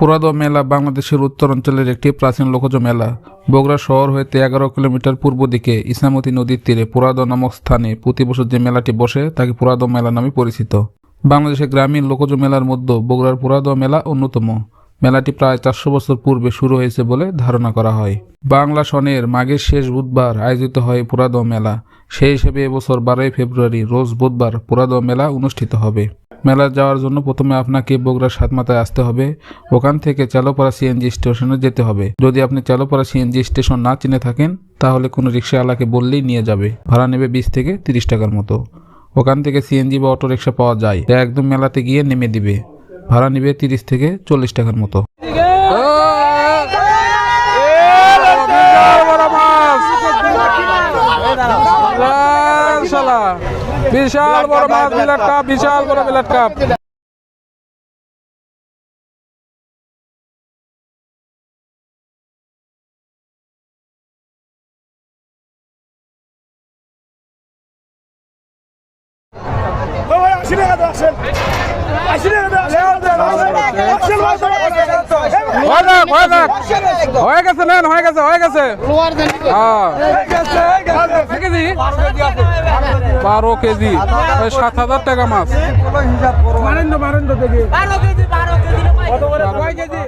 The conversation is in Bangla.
পুরাদো মেলা বাংলাদেশের উত্তরাঞ্চলের একটি প্রাচীন লোকজ মেলা। বগুড়া শহর হইতে এগারো কিলোমিটার পূর্ব দিকে ইসলামতী নদীর তীরে পুরাদো নামক স্থানে প্রতি বছর যে মেলাটি বসে, তাকে পুরাদো মেলা নামে পরিচিত। বাংলাদেশের গ্রামীণ লোকজ মেলার মধ্যে বগুড়ার পুরাদো মেলা অন্যতম। মেলাটি প্রায় চারশো বছর পূর্বে শুরু হয়েছে বলে ধারণা করা হয়। বাংলা সনের মাঘের শেষ বুধবার আয়োজিত হয় পুরাদো মেলা। সেই হিসেবে এবছর বারোই ফেব্রুয়ারি, রোজ বুধবার পুরাদো মেলা অনুষ্ঠিত হবে। মেলা যাওয়ার জন্য প্রথমে আপনাকে বগুড়া সাতমাথায় আসতে হবে। ওখান থেকে চালোপাড়া সিএনজি স্টেশনে যেতে হবে। যদি আপনি চালোপাড়া সিএনজি স্টেশন না চিনে থাকেন তাহলে কোনো রিক্সাওয়ালাকে বললেই নিয়ে যাবে। ভাড়া নেবে বিশ থেকে তিরিশ টাকার মতো। ওখান থেকে সিএনজি বা অটো রিক্সা পাওয়া যায়। যা একদম মেলাতে গিয়ে নেমে দিবে। ভাড়া নেবে তিরিশ থেকে চল্লিশ টাকার মতো। বিশাল বড় মাছ বিলাট কাপ বিশাল বড় বিলাট কাপ হয়ে যাক হয়ে যাক হয়ে গেছে নেন হয়ে গেছে হয়ে গেছে হ্যাঁ কয় কেজি বারো কেজি। সাত হাজার টাকা মাছ। কেজি বারো কেজি বারো, হাজার।